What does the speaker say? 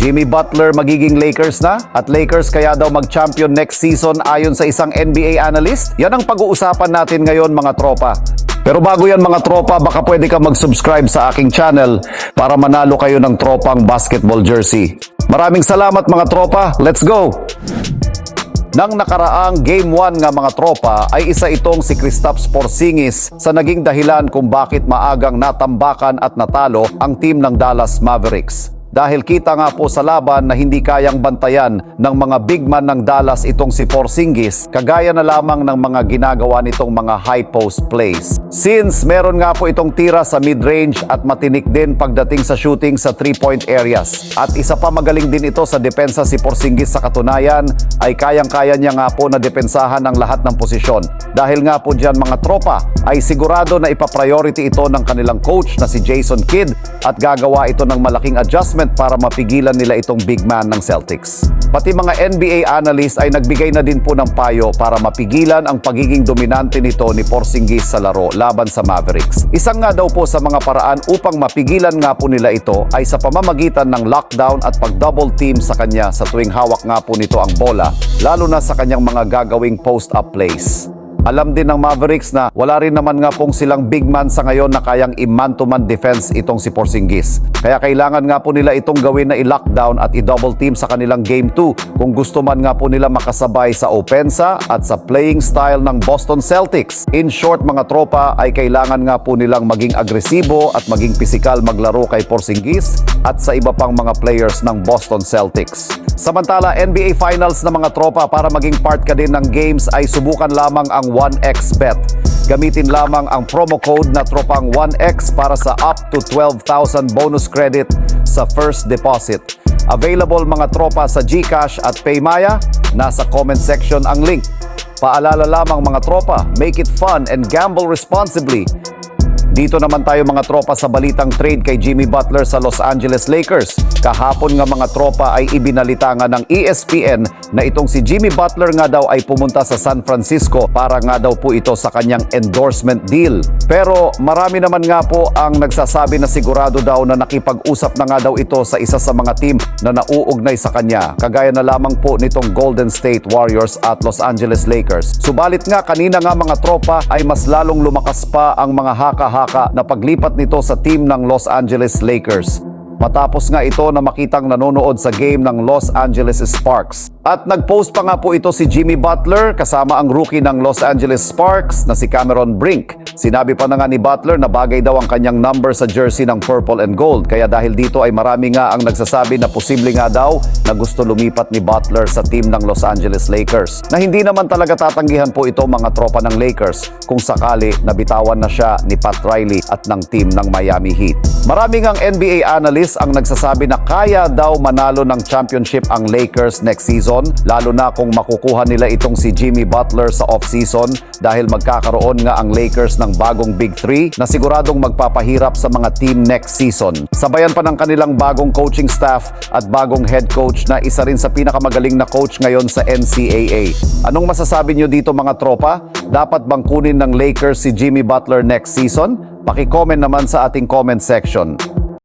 Jimmy Butler magiging Lakers na at Lakers kaya daw mag-champion next season ayon sa isang NBA analyst? Yan ang pag-uusapan natin ngayon mga tropa. Pero bago yan mga tropa, baka pwede ka mag-subscribe sa aking channel para manalo kayo ng tropang basketball jersey. Maraming salamat mga tropa. Let's go! Nang nakaraang Game 1 nga mga tropa ay isa itong si Kristaps Porzingis sa naging dahilan kung bakit maagang natambakan at natalo ang team ng Dallas Mavericks. Dahil kita nga po sa laban na hindi kayang bantayan ng mga big man ng Dallas itong si Porzingis, kagaya na lamang ng mga ginagawa nitong mga high post plays. Since meron nga po itong tira sa mid-range at matinik din pagdating sa shooting sa three-point areas. At isa pa magaling din ito sa depensa si Porzingis sa katunayan ay kayang-kaya niya nga po na depensahan ang lahat ng posisyon. Dahil nga po dyan mga tropa ay sigurado na ipapriority ito ng kanilang coach na si Jason Kidd at gagawa ito ng malaking adjustment para mapigilan nila itong big man ng Celtics. Pati mga NBA analyst ay nagbigay na din po ng payo para mapigilan ang pagiging dominante nito ni Porzingis sa laro laban sa Mavericks. Isang nga daw po sa mga paraan upang mapigilan nga po nila ito ay sa pamamagitan ng lockdown at pag-double team sa kanya sa tuwing hawak nga po nito ang bola, lalo na sa kanyang mga gagawing post-up plays. Alam din ng Mavericks na wala rin naman nga pong silang big man sa ngayon na kayang i-man-to-man defense itong si Porzingis. Kaya kailangan nga po nila itong gawin na i-lockdown at i-double team sa kanilang Game 2 kung gusto man nga po nila makasabay sa opensa at sa playing style ng Boston Celtics. In short mga tropa ay kailangan nga po nilang maging agresibo at maging pisikal maglaro kay Porzingis at sa iba pang mga players ng Boston Celtics. Samantala, NBA Finals na mga tropa para maging part ka din ng games ay subukan lamang ang 1xBet. Gamitin lamang ang promo code na tropang 1x para sa up to 12,000 bonus credit sa first deposit. Available mga tropa sa GCash at Paymaya. Nasa comment section ang link. Paalala lamang mga tropa, make it fun and gamble responsibly. Dito naman tayo mga tropa sa balitang trade kay Jimmy Butler sa Los Angeles Lakers. Kahapon nga mga tropa ay ibinalita nga ng ESPN na itong si Jimmy Butler nga daw ay pumunta sa San Francisco para nga daw po ito sa kanyang endorsement deal. Pero marami naman nga po ang nagsasabi na sigurado daw na nakipag-usap na nga daw ito sa isa sa mga team na nauugnay sa kanya. Kagaya na lamang po nitong Golden State Warriors at Los Angeles Lakers. Subalit nga kanina nga mga tropa ay mas lalong lumakas pa ang mga haka-haka na paglipat nito sa team ng Los Angeles Lakers. Matapos nga ito na makitang nanonood sa game ng Los Angeles Sparks. At nag-post pa nga po ito si Jimmy Butler kasama ang rookie ng Los Angeles Sparks na si Cameron Brink. Sinabi pa na nga ni Butler na bagay daw ang kanyang number sa jersey ng purple and gold. Kaya dahil dito ay marami nga ang nagsasabi na posible nga daw na gusto lumipat ni Butler sa team ng Los Angeles Lakers. Na hindi naman talaga tatanggihan po ito mga tropa ng Lakers kung sakali nabitawan na siya ni Pat Riley at ng team ng Miami Heat. Maraming ang NBA analysts ang nagsasabi na kaya daw manalo ng championship ang Lakers next season lalo na kung makukuha nila itong si Jimmy Butler sa off-season dahil magkakaroon nga ang Lakers ng bagong Big Three na siguradong magpapahirap sa mga team next season. Sabayan pa ng kanilang bagong coaching staff at bagong head coach na isa rin sa pinakamagaling na coach ngayon sa NCAA. Anong masasabi nyo dito mga tropa? Dapat bang kunin ng Lakers si Jimmy Butler next season? Paki-comment naman sa ating comment section.